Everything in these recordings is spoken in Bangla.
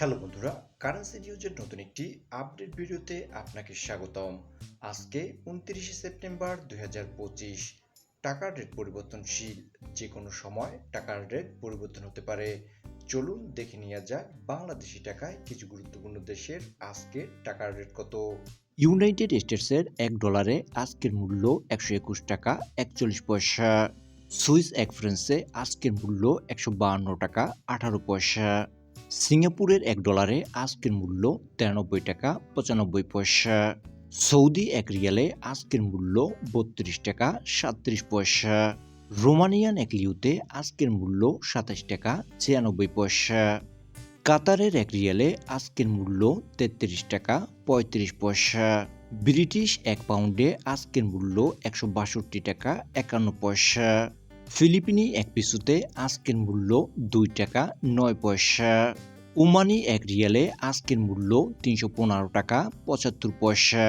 হ্যালো বন্ধুরা কারেন্সি নিউজের নতুন একটি আপডেট ভিডিওতে আপনাকে স্বাগতম। আজকে উনত্রিশে সেপ্টেম্বর দুই টাকার রেট পরিবর্তনশীল যে কোনো সময় টাকার রেট পরিবর্তন হতে পারে। চলুন দেখে নেওয়া যাক বাংলাদেশি টাকায় কিছু গুরুত্বপূর্ণ দেশের আজকে টাকার রেট কত। ইউনাইটেড স্টেটসের এক ডলারে আজকের মূল্য একশো একুশ টাকা, একচল্লিশ পয়সা। সুইস এক ফ্রান্সে আজকের মূল্য একশো বাহান্ন টাকা, আঠারো পয়সা। সিঙ্গাপুরের এক ডলারে আজকের মূল্য তিরানব্বই টাকা, পঁচানব্বই পয়সা। সৌদি এক রিয়ালে আজকের মূল্য বত্রিশ টাকা সাতত্রিশ পয়সা। রোমানিয়ান এক লিউতে আজকের মূল্য সাতাশ টাকা, ছিয়ানব্বই পয়সা। কাতারের এক রিয়ালে আজকের মূল্য তেত্রিশ টাকা, পঁয়ত্রিশ পয়সা। ব্রিটিশ এক পাউন্ডে আজকের মূল্য একশো বাষট্টি টাকা, একান্ন পয়সা। ফিলিপিনি এক পিসুতে আজকের মূল্য দুই টাকা নয় পয়সা। ওমানি এক রিয়ালে আজকের মূল্য তিনশো পনেরো টাকা পঁচাত্তর পয়সা।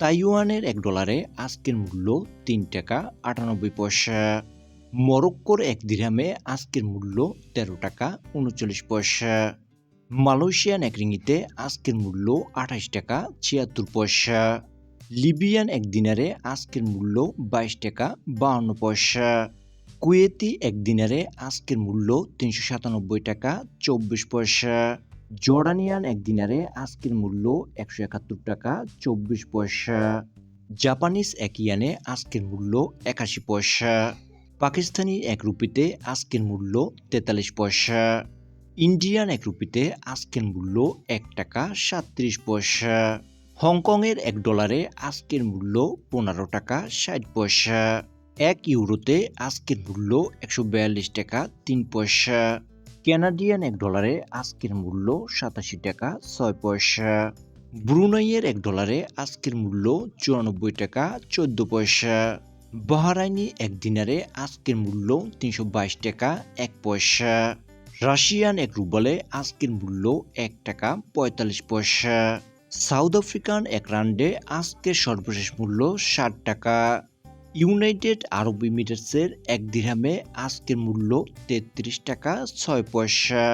তাইওয়ানের এক ডলারে আজকের মূল্য তিন টাকা আটানব্বই পয়সা। মরক্কোর এক দিরহামে আজকের মূল্য তেরো টাকা উনচল্লিশ পয়সা। মালয়েশিয়ান এক রিঙিতে আজকের মূল্য আঠাশ টাকা ছিয়াত্তর পয়সা। লিবিয়ান এক দিনারে আজকের মূল্য বাইশ টাকা বাহান্ন পয়সা। কুয়েতি এক দিনারে আজকের মূল্য তিনশো সাতানব্বই টাকা, চব্বিশ পয়সা। জর্ডানিয়ান এক দিনারে আজকের মূল্য একশো একাত্তর টাকা, চব্বিশ পয়সা। জাপানিজ এক ইয়ানে আজকের মূল্য একাশি পয়সা। পাকিস্তানি এক রুপিতে আজকের মূল্য তেতাল্লিশ পয়সা। ইন্ডিয়ান এক রুপিতে আজকের মূল্য এক টাকা সাতত্রিশ পয়সা। হংকংয়ের এক ডলারে আজকের মূল্য পনেরো টাকা ষাট পয়সা। এক ইউরোতে আজকের মূল্য একশো বিয়াল্লিশ টাকা, তিন পয়সা। ক্যানাডিয়ান এক ডলারে আজকের মূল্য সাতাশি টাকা, ছয় পয়সা। ব্রুনাইয়ের এক ডলারে আজকের মূল্য চুরানব্বই টাকা, চোদ্দ পয়সা। বাহারাইনি এক দিনারে আজকের মূল্য তিনশো বাইশ টাকা, এক পয়সা। রাশিয়ান এক রুবলে আজকের মূল্য এক টাকা, পঁয়তাল্লিশ পয়সা। সাউথ আফ্রিকান এক রান্ডে আজকের সর্বশেষ মূল্য ষাট টাকা। ইউনাইটেড আরব ইমিরেটসের এক দিরহামে আজকের মূল্য তেত্রিশ টাকা ছয় পয়সা।